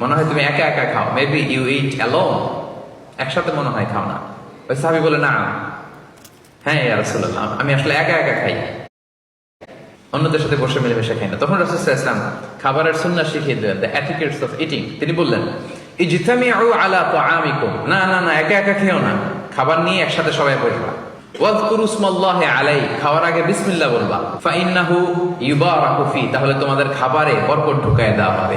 মনে হয় তুমি একা একা খাও। মেবি ইউ ইট অ্যালোন একসাথে মনে হয় খাও না। ওই সাহাবি বলে, না হ্যাঁ রাসূলুল্লাহ, আমি আসলে একা একা খাই। অন্যদের সাথে বসে মিলেমিশে খাই না। তখন রাসূল ইসলাম খাবারের সুন্নাহ শিখিয়ে দিলেন দ্য অ্যাটিকেটস অফ ইটিং তিনি বললেন, ইজতামিউ আলা তাআমিকুম। না না না, একা একা খেও না। খাবার নিয়ে একসাথে সবাই বসবা। আলাই খাওয়ার আগে বিসমিল্লাহ বলবা। ফাইন্নাহু ইউবারাকু ফি, তাহলে তোমাদের খাবারে বরকত ঢুকায় দেওয়া হবে।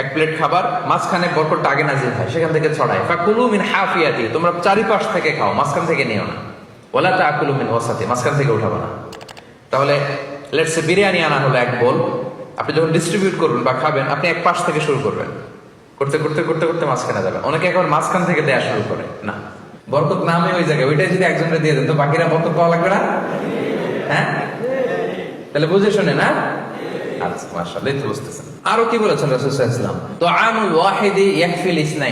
এক প্লেট খাবার, মাঝখানে বরকতটা আগে নাজিল হয়, সেখান থেকে ছড়ায়। ফাকুলু মিন হাফিয়াতি, তোমরা চারিপাশ থেকে খাও, মাঝখান থেকে নিও না। ওলা তাকুলু মিন ওয়াসাতি, মাঝখান থেকে উঠাবো না। তাহলে লেটসে বিরিয়ানি আনা হলো এক বোল আপনি যখন ডিস্ট্রিবিউট করবেন বা খাবেন, আপনি এক পাশ থেকে শুরু করবেন। করতে করতে করতে করতে মাঝখানে যাবে। অনেকে একবার মাঝখান থেকে দেয়া শুরু করে। না, বরকত নামে ওই জায়গায়, ওইটাই যদি একজনকে দিয়ে দেন, তো বাকিরা বরকত পাওয়া লাগবে না? হ্যাঁ? তাহলে বুঝে শুনে না? আচ্ছা মাশাআল্লাহ, এই তো বুঝতেছেন। আরও কি বলেছেন রাসূল ইসলাম তো আমুল ওয়াহিদি ইয়াকফিল ইসনাইন।